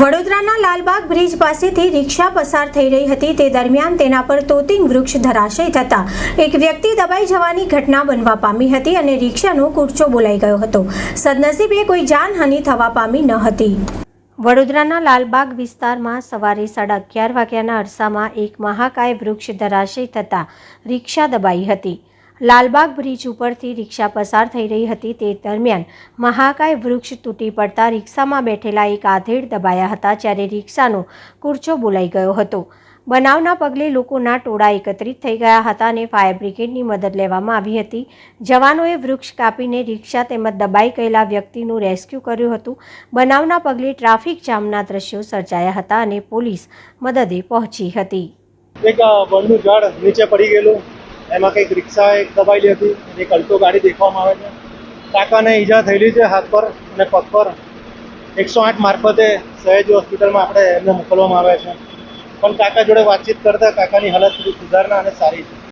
વડોદરાના લાલબાગ બ્રિજ પાસેથી રિક્ષા પસાર થઈ રહી હતી. તે દરમિયાન તેના પર તોતિંગ વૃક્ષ ધરાશય થતા એક વ્યક્તિ દબાઈ જવાની ઘટના બનવા પામી હતી અને રિક્ષાનો કૂડચો બોલાઈ ગયો હતો. સદનસીબે કોઈ જાનહાનિ થવા પામી ન હતી. વડોદરાના લાલબાગ વિસ્તારમાં સવારે સાડા અગિયાર વાગ્યાના અરસામાં એક મહાકાય વૃક્ષ ધરાશય થતાં રિક્ષા દબાઈ હતી. લાલબાગ બ્રિજ ઉપરથી રિક્ષા પસાર થઈ રહી હતી. તે દરમિયાન મહાકાય વૃક્ષ તૂટી પડતા રિક્ષામાં બેઠેલા એક આધેડ દબાયા હતા, જ્યારે રિક્ષાનો કુરચો બોલાઈ ગયો હતો. બનાવના પગલે લોકોના ટોળા એકત્રિત થઈ ગયા હતા અને ફાયર બ્રિગેડની મદદ લેવામાં આવી હતી. જવાનોએ વૃક્ષ કાપીને રિક્ષા તેમજ દબાઈ ગયેલા વ્યક્તિનું રેસ્ક્યુ કર્યું હતું. બનાવના પગલે ટ્રાફિક જામના દ્રશ્યો સર્જાયા હતા અને પોલીસ મદદે પહોંચી હતી. એક ઝાડ નીચે પડી ગયેલું. એમાં કંઈક રિક્ષા એક દબાયેલી હતી એક અલ્ટો ગાડી દેખવામાં આવે છે. કાકાને ઈજા થયેલી છે હાથ પર અને પગ પર. એકસો આઠ મારફતે સહેજ હોસ્પિટલમાં આપણે એમને મોકલવામાં આવ્યા છે. પણ કાકા જોડે વાતચીત કરતા કાકાની હાલત સુધી સુધારણા અને સારી છે.